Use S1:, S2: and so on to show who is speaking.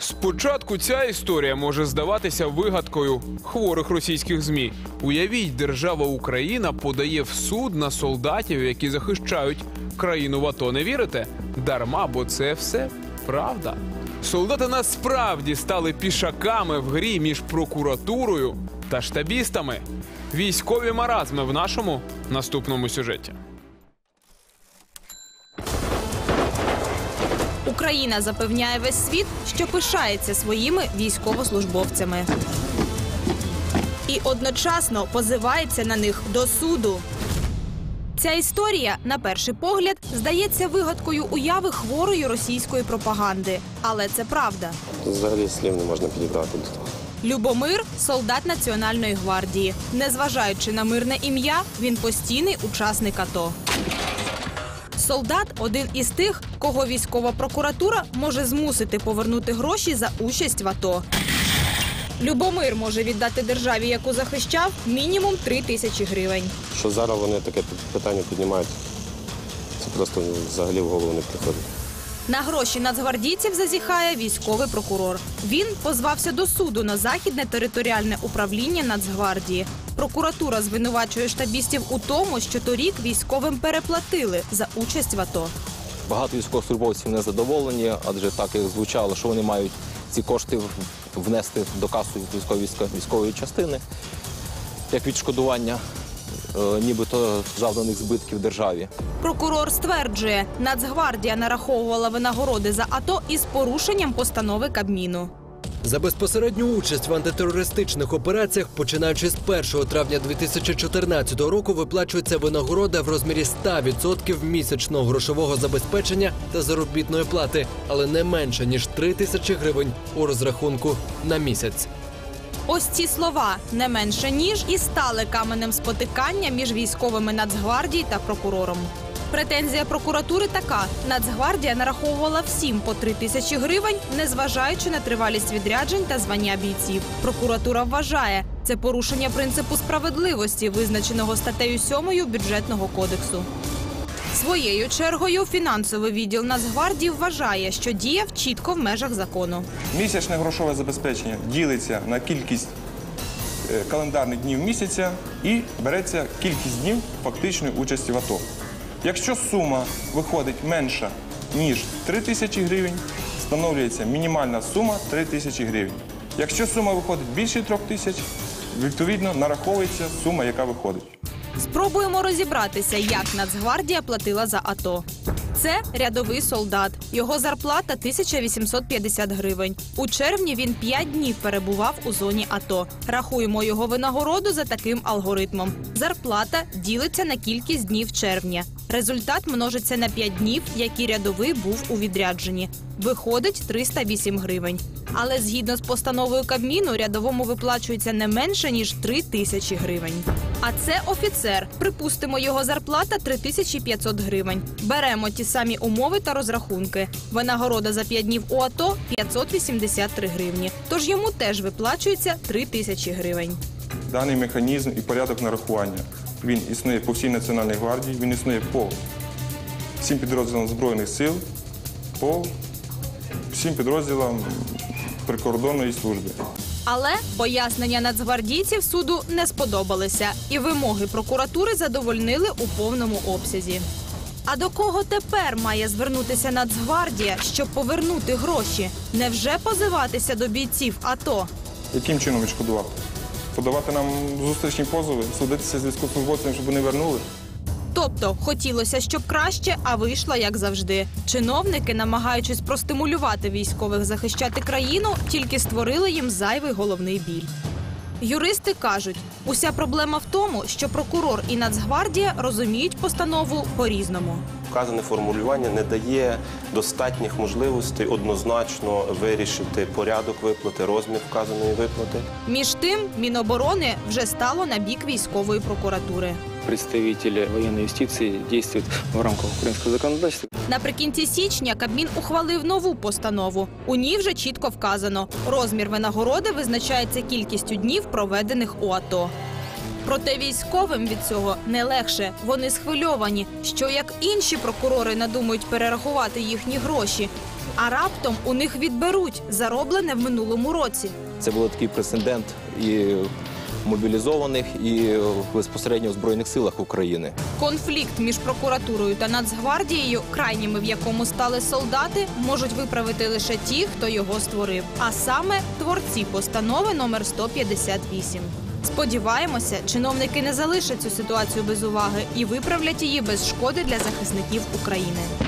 S1: Спочатку ця історія може здаватися вигадкою хворих російських змі. Уявіть, держава Україна подає в суд на солдатів, які захищають країну в АТО. Не вірите? Дарма, бо це все правда. Солдати насправді стали пішаками в грі між прокуратурою та штабістами. Військові маразми в нашому наступному сюжеті.
S2: Україна запевняє весь світ, що пишається своїми військовослужбовцями. І одночасно позивається на них до суду. Ця історія, на перший погляд, здається вигадкою уяви хворої російської пропаганди. Але це правда.
S3: Тут взагалі слів не можна підібрати.
S2: Любомир солдат Національної гвардії. Незважаючи на мирне ім'я, він постійний учасник АТО. Солдат один із тих, кого військова прокуратура може змусити повернути гроші за участь в АТО. Любомир може віддати державі, яку захищав, мінімум 3 тисячі гривень.
S3: Що зараз вони таке питання піднімають, це просто взагалі в голову не приходить.
S2: На гроші нацгвардійців зазіхає військовий прокурор. Він позвався до суду на західне територіальне управління Нацгвардії. Прокуратура звинувачує штабістів у тому, що торік військовим переплатили за участь в АТО.
S4: Багато військовослужбовців не задоволені, адже так як звучало, що вони мають ці кошти внести до касу військової, військової частини як відшкодування, е, нібито завданих збитків державі.
S2: Прокурор стверджує, Нацгвардія нараховувала винагороди за АТО із порушенням постанови Кабміну.
S5: За безпосередню участь в антитерористичних операціях, починаючи з 1 травня 2014 року, виплачується винагорода в розмірі 100% місячного грошового забезпечення та заробітної плати, але не менше ніж 3 тисячі гривень у розрахунку на місяць.
S2: Ось ці слова не менше ніж і стали каменем спотикання між військовими Нацгвардії та прокурором. Претензія прокуратури така: Нацгвардія нараховувала всім по 3 тисячі гривень, незважаючи на тривалість відряджень та звання бійців. Прокуратура вважає це порушення принципу справедливості, визначеного статтею 7 бюджетного кодексу. Своєю чергою фінансовий відділ Нацгвардії вважає, що діяв чітко в межах закону.
S6: Місячне грошове забезпечення ділиться на кількість е, календарних днів місяця і береться кількість днів фактичної участі в АТО. Якщо сума виходить менша, ніж 3 тисячі гривень, встановлюється мінімальна сума 3 тисячі гривень. Якщо сума виходить більше 3 тисяч, відповідно нараховується сума, яка виходить.
S2: Спробуємо розібратися, як Нацгвардія платила за АТО. Це рядовий солдат. Його зарплата 1850 гривень. У червні він 5 днів перебував у зоні АТО. Рахуємо його винагороду за таким алгоритмом. Зарплата ділиться на кількість днів червня. Результат множиться на 5 днів, які рядовий був у відрядженні. Виходить 308 гривень. Але згідно з постановою Кабміну, рядовому виплачується не менше ніж 3 тисячі гривень. А це офіцер. Припустимо, його зарплата 3500 гривень. Беремо ті самі умови та розрахунки. Винагорода за 5 днів у АТО 583 гривні. Тож йому теж виплачується 3 тисячі гривень.
S6: Даний механізм і порядок нарахування він існує по всій Національній гвардії, він існує по всім підрозділам Збройних сил, по всім підрозділам прикордонної служби.
S2: Але пояснення нацгвардійців суду не сподобалися, і вимоги прокуратури задовольнили у повному обсязі. А до кого тепер має звернутися Нацгвардія, щоб повернути гроші? Невже позиватися до бійців АТО?
S6: Яким чином відшкодувати? Подавати нам зустрічні позови, судитися з військовослужбовцями, щоб вони вернули?
S2: Тобто хотілося, щоб краще, а вийшло як завжди. Чиновники, намагаючись простимулювати військових захищати країну, тільки створили їм зайвий головний біль. Юристи кажуть, уся проблема в тому, що прокурор і Нацгвардія розуміють постанову по-різному.
S3: Вказане формулювання не дає достатніх можливостей однозначно вирішити порядок виплати, розмір вказаної виплати.
S2: Між тим, Міноборони вже стало на бік військової прокуратури.
S7: Представители военной юстиции действуют в рамках украинского законодательства.
S2: Наприкінці січня Кабмін ухвалив нову постанову. У ній вже чітко вказано, розмір винагороди визначається кількістю днів, проведених у АТО. Проте військовим від цього не легше. Вони схвильовані, що як інші прокурори надумають перерахувати їхні гроші. А раптом у них відберуть зароблене в минулому році.
S4: Це був такий прецедент і мобілізованих, і безпосередньо в Збройних силах України.
S2: Конфлікт між прокуратурою та Нацгвардією, крайніми в якому стали солдати, можуть виправити лише ті, хто його створив, а саме творці постанови номер 158. Сподіваємося, чиновники не залишать цю ситуацію без уваги і виправлять її без шкоди для захисників України.